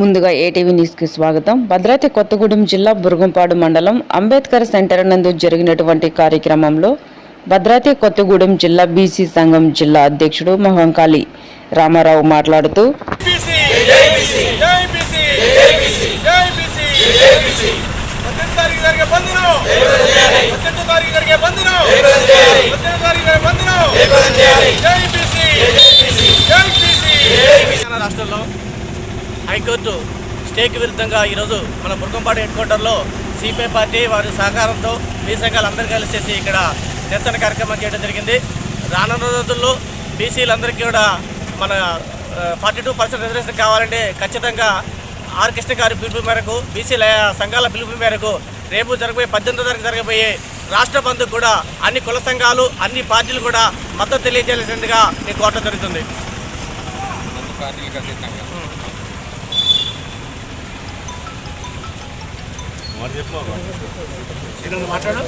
ముందుగా ఏటీవీ న్యూస్కి స్వాగతం భద్రాద్రి కొత్తగూడెం జిల్లా బురుగుంపాడు మండలం అంబేద్కర్ సెంటర్ నందు జరిగినటువంటి కార్యక్రమంలో భద్రాద్రి కొత్తగూడెం జిల్లా బీసీ సంఘం జిల్లా అధ్యక్షుడు మహంకాళి రామారావు మాట్లాడుతూ రాష్ట్రంలో హైకోర్టు స్టేకి విరుద్ధంగా ఈరోజు మన బుర్గంపాడు హెడ్ క్వార్టర్లో సిపిఐ పార్టీ వారి సహకారంతో బీ సంఘాలు అందరూ కలిసేసి ఇక్కడ నిరసన కార్యక్రమం చేయడం జరిగింది. రానున్న రోజుల్లో బీసీలందరికీ కూడా మన ఫార్టీ టూ పర్సెంట్ రిజర్వేషన్ కావాలంటే ఖచ్చితంగా ఆర్ కృష్ణ గారి పిలుపు మేరకు బీసీ సంఘాల పిలుపు మేరకు రేపు జరగబోయే పద్దెనిమిదో తారీఖు జరగబోయే రాష్ట్ర బంధుకు కూడా అన్ని కుల సంఘాలు అన్ని పార్టీలు కూడా మద్దతు తెలియజేయాల్సిందిగా నేను కోరడం జరుగుతుంది. మాట్లాడు.